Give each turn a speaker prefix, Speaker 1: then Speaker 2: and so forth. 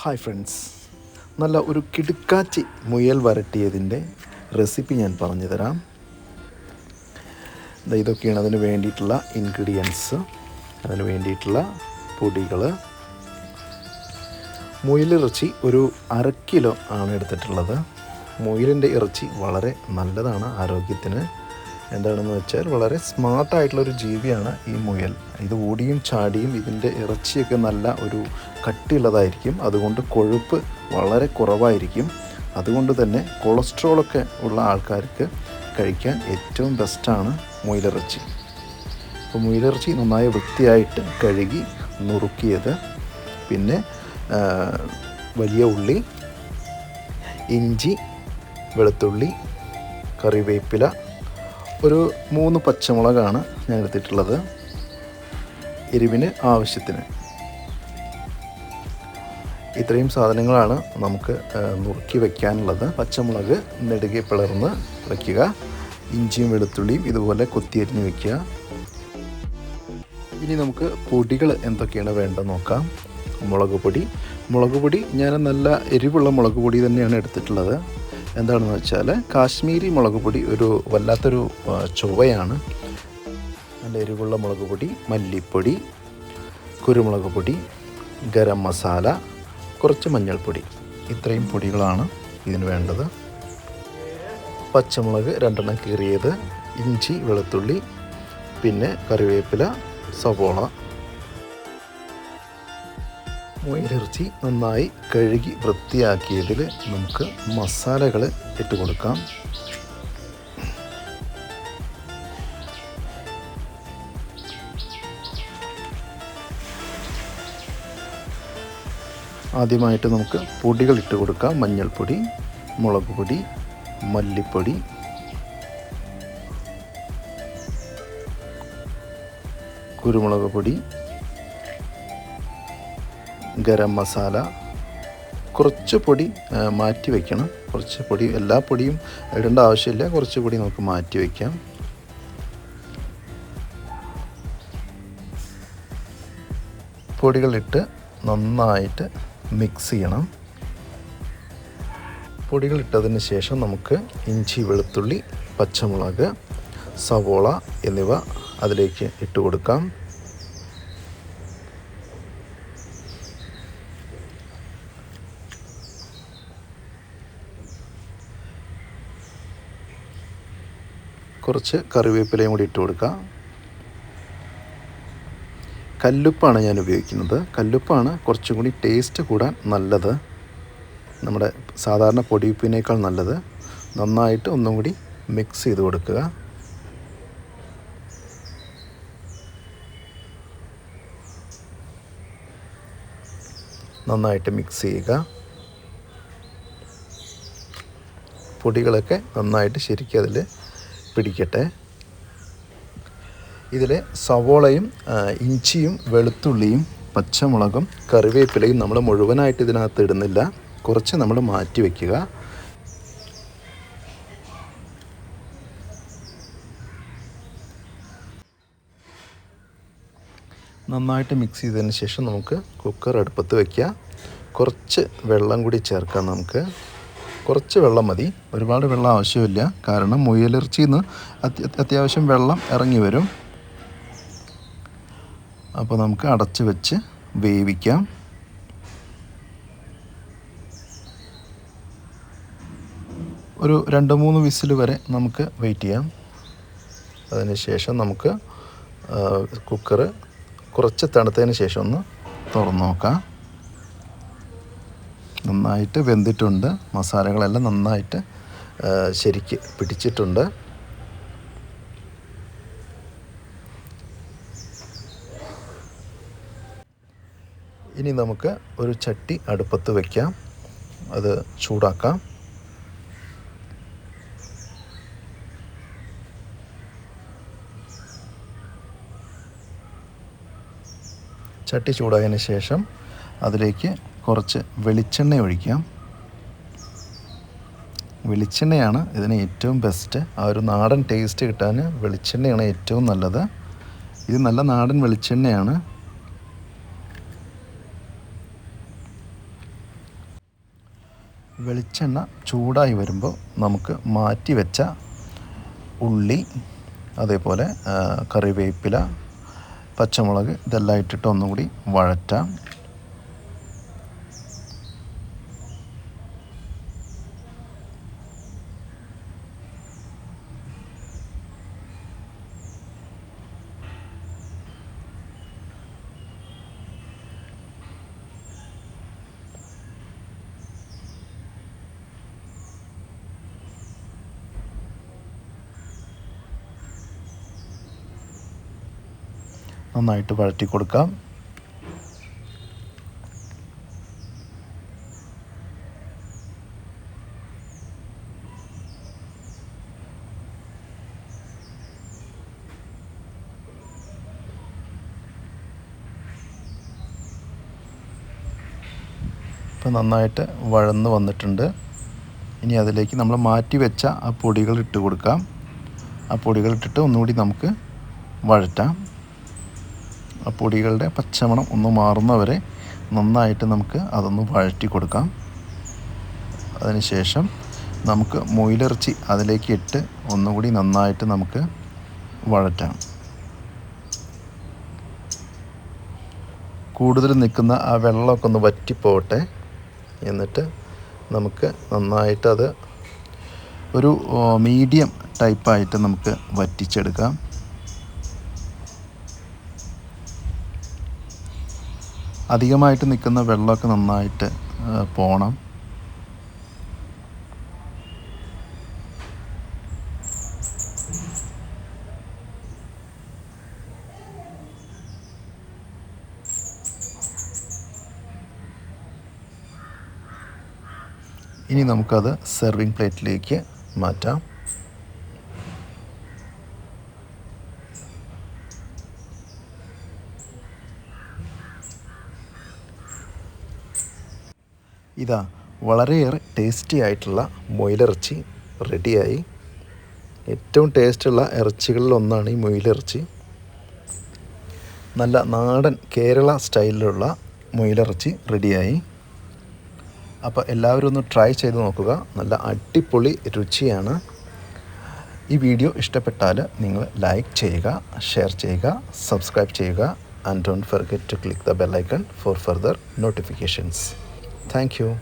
Speaker 1: Hi friends നല്ല ഒരു കിടുക്കാച്ചി മുയൽ വരട്ടിയതിന്റെ റെസിപ്പി ഞാൻ പറഞ്ഞു തരാം. ഇതൊക്കെയാണ് അതിന് വേണ്ടിയിട്ടുള്ള ഇൻഗ്രീഡിയൻസ് അതിന് വേണ്ടിയിട്ടുള്ള പൊടികൾ. മുയലിറച്ചി ഒരു അര കിലോ ആണ് എടുത്തിട്ടുള്ളത്. മുയലിന്റെ ഇറച്ചി വളരെ നല്ലതാണ് ആരോഗ്യത്തിന്. എന്താണെന്ന് വെച്ചാൽ വളരെ സ്മാർട്ടായിട്ടുള്ളൊരു ജീവിയാണ് ഈ മുയൽ. ഇത് ഓടിയും ചാടിയും ഇതിന്റെ ഇറച്ചിയൊക്കെ നല്ല ഒരു കട്ടിയുള്ളതായിരിക്കും. അതുകൊണ്ട് കൊഴുപ്പ് വളരെ കുറവായിരിക്കും. അതുകൊണ്ട് തന്നെ കൊളസ്ട്രോളൊക്കെ ഉള്ള ആൾക്കാർക്ക് കഴിക്കാൻ ഏറ്റവും ബെസ്റ്റാണ് മുയിലിറച്ചി. അപ്പോൾ മുയിലിറച്ചി നന്നായി വൃത്തിയായിട്ട് കഴുകി നുറുക്കിയത്. പിന്നെ വലിയ ഉള്ളി ഇഞ്ചി വെളുത്തുള്ളി കറിവേപ്പില ഒരു മൂന്ന് പച്ചമുളകാണ് ഞാൻ എടുത്തിട്ടുള്ളത്. എരിവിന് ആവശ്യത്തിന്. ഇത്രയും സാധനങ്ങളാണ് നമുക്ക് നുറുക്കി വയ്ക്കാനുള്ളത് പച്ചമുളക് നെടുകെ പിളർന്ന് വയ്ക്കുക ഇഞ്ചിയും വെളുത്തുള്ളിയും ഇതുപോലെ കൊത്തിയരിഞ്ഞ് വയ്ക്കുക ഇനി നമുക്ക് പൊടികൾ എന്തൊക്കെയാണ് വേണ്ടത് നോക്കാം. മുളക് പൊടി. മുളക് പൊടി ഞാൻ നല്ല എരിവുള്ള മുളക് പൊടി തന്നെയാണ് എടുത്തിട്ടുള്ളത്. എന്താണെന്ന് വെച്ചാൽ കാശ്മീരി മുളക് പൊടി ഒരു വല്ലാത്തൊരു ചൊവ്വയാണ്. നല്ല എരിവുള്ള മുളക് പൊടി മല്ലിപ്പൊടി കുരുമുളക് പൊടി ഗരം മസാല കുറച്ച് മഞ്ഞൾപ്പൊടി. ഇത്രയും പൊടികളാണ് ഇതിന് വേണ്ടത്. പച്ചമുളക് രണ്ടെണ്ണം കീറിയത് ഇഞ്ചി വെളുത്തുള്ളി പിന്നെ കറിവേപ്പില സവോള. മുയലിറച്ചി നന്നായി കഴുകി വൃത്തിയാക്കിയതിൽ നമുക്ക് മസാലകൾ ഇട്ട് കൊടുക്കാം ആദ്യമായിട്ട് നമുക്ക് പൊടികൾ ഇട്ട് കൊടുക്കാം. മഞ്ഞൾപ്പൊടി മുളക് പൊടി മല്ലിപ്പൊടി. കുരുമുളക് പൊടി ഗരം മസാല. കുറച്ച് പൊടി മാറ്റി വയ്ക്കണം കുറച്ച് പൊടി എല്ലാ പൊടിയും ഇടേണ്ട ആവശ്യമില്ല. കുറച്ച് പൊടി നമുക്ക് മാറ്റി വയ്ക്കാം പൊടികളിട്ട് നന്നായിട്ട് മിക്സ് ചെയ്യണം. പൊടികൾ പൊടികളിട്ടതിന് ശേഷം നമുക്ക് ഇഞ്ചി വെളുത്തുള്ളി പച്ചമുളക് സവോള എന്നിവ അതിലേക്ക് ഇട്ട് കൊടുക്കാം. കുറച്ച് കറിവേപ്പിലയും കൂടി ഇട്ട് കൊടുക്കാം. കല്ലുപ്പാണ് ഞാൻ ഉപയോഗിക്കുന്നത്. കല്ലുപ്പാണ് കുറച്ചും കൂടി ടേസ്റ്റ് കൂടാൻ നല്ലത്. നമ്മുടെ സാധാരണ പൊടിയുപ്പിനേക്കാൾ നല്ലത്. നന്നായിട്ട് ഒന്നും കൂടി മിക്സ് ചെയ്ത് കൊടുക്കുക. നന്നായിട്ട് മിക്സ് ചെയ്യുക. പൊടികളൊക്കെ നന്നായിട്ട് ശരിക്കും അതിൽ പിടിക്കട്ടെ. ഇതിൽ സവോളയും ഇഞ്ചിയും വെളുത്തുള്ളിയും പച്ചമുളകും കറിവേപ്പിലയും നമ്മൾ മുഴുവനായിട്ട് ഇതിനകത്ത് ഇടുന്നില്ല. കുറച്ച് നമ്മൾ മാറ്റി വയ്ക്കുക നന്നായിട്ട് മിക്സ് ചെയ്തതിന് ശേഷം നമുക്ക് കുക്കർ അടുപ്പത്ത് വയ്ക്കുക കുറച്ച് വെള്ളം കൂടി ചേർക്കാം നമുക്ക്. കുറച്ച് വെള്ളം മതി. ഒരുപാട് വെള്ളം ആവശ്യമില്ല. കാരണം മുയലിറച്ചിയിൽ നിന്ന് അത്യാവശ്യം വെള്ളം ഇറങ്ങി വരും. അപ്പോൾ നമുക്ക് അടച്ച് വെച്ച് വേവിക്കാം. ഒരു രണ്ട് മൂന്ന് വിസിൽ വരെ നമുക്ക് വെയിറ്റ് ചെയ്യാം. അതിന് ശേഷം നമുക്ക് കുക്കർ കുറച്ച് തണുത്തതിന് ശേഷം ഒന്ന് തുറന്ന് നോക്കാം. നന്നായിട്ട് വെന്തിട്ടുണ്ട്. മസാലകളെല്ലാം നന്നായിട്ട് ശരിക്ക് പിടിച്ചിട്ടുണ്ട്. ഇനി നമുക്ക് ഒരു ചട്ടി അടുപ്പത്ത് വയ്ക്കാം അത് ചൂടാക്കാം. ചട്ടി ചൂടായതിന് ശേഷം അതിലേക്ക് കുറച്ച് വെളിച്ചെണ്ണ ഒഴിക്കാം. വെളിച്ചെണ്ണയാണ് ഇതിന് ഏറ്റവും ബെസ്റ്റ് ആ ഒരു നാടൻ ടേസ്റ്റ് കിട്ടാൻ വെളിച്ചെണ്ണയാണ് ഏറ്റവും നല്ലത്. ഇത് നല്ല നാടൻ വെളിച്ചെണ്ണയാണ്. വെളിച്ചെണ്ണ ചൂടായി വരുമ്പോൾ നമുക്ക് മാറ്റി വെച്ച ഉള്ളി അതേപോലെ കറിവേപ്പില പച്ചമുളക് ഇതെല്ലാം ഇട്ടിട്ട് ഒന്നുകൂടി വഴറ്റാം. നന്നായിട്ട് വഴറ്റി കൊടുക്കാം. ഇപ്പം നന്നായിട്ട് വഴന്ന് വന്നിട്ടുണ്ട്. ഇനി അതിലേക്ക് നമ്മൾ മാറ്റി വെച്ച ആ പൊടികൾ ഇട്ട് കൊടുക്കാം. ആ പൊടികൾ ഇട്ടിട്ട് ഒന്നുകൂടി നമുക്ക് വഴറ്റാം. ആ പൊടികളുടെ പച്ചമണം ഒന്ന് മാറുന്നവരെ നന്നായിട്ട് നമുക്ക് അതൊന്ന് വഴറ്റി കൊടുക്കാം. അതിനുശേഷം നമുക്ക് മൊയിലിറച്ചി അതിലേക്ക് ഇട്ട് ഒന്നുകൂടി നന്നായിട്ട് നമുക്ക് വഴറ്റാം. കൂടുതൽ നിൽക്കുന്ന ആ വെള്ളമൊക്കെ ഒന്ന് വറ്റിപ്പോവട്ടെ. എന്നിട്ട് നമുക്ക് നന്നായിട്ട് അത് ഒരു മീഡിയം ടൈപ്പായിട്ട് നമുക്ക് വറ്റിച്ചെടുക്കാം. അധികമായിട്ട് നിൽക്കുന്ന വെള്ളമൊക്കെ നന്നായിട്ട് പോകണം ഇനി നമുക്കത് സെർവിങ് പ്ലേറ്റിലേക്ക് മാറ്റാം. ഇതാ വളരെയേറെ ടേസ്റ്റി ആയിട്ടുള്ള മൊയിലിറച്ചി റെഡിയായി ഏറ്റവും ടേസ്റ്റുള്ള ഇറച്ചികളിൽ ഒന്നാണ് ഈ മൊയിലിറച്ചി. നല്ല നാടൻ കേരള സ്റ്റൈലിലുള്ള മൊയിലിറച്ചി റെഡിയായി അപ്പോൾ എല്ലാവരും ഒന്ന് ട്രൈ ചെയ്ത് നോക്കുക. നല്ല അടിപൊളി രുചിയാണ്. ഈ വീഡിയോ ഇഷ്ടപ്പെട്ടാൽ നിങ്ങൾ ലൈക്ക് ചെയ്യുക ഷെയർ ചെയ്യുക സബ്സ്ക്രൈബ് ചെയ്യുക and don't forget to click the bell icon for further notifications Thank you.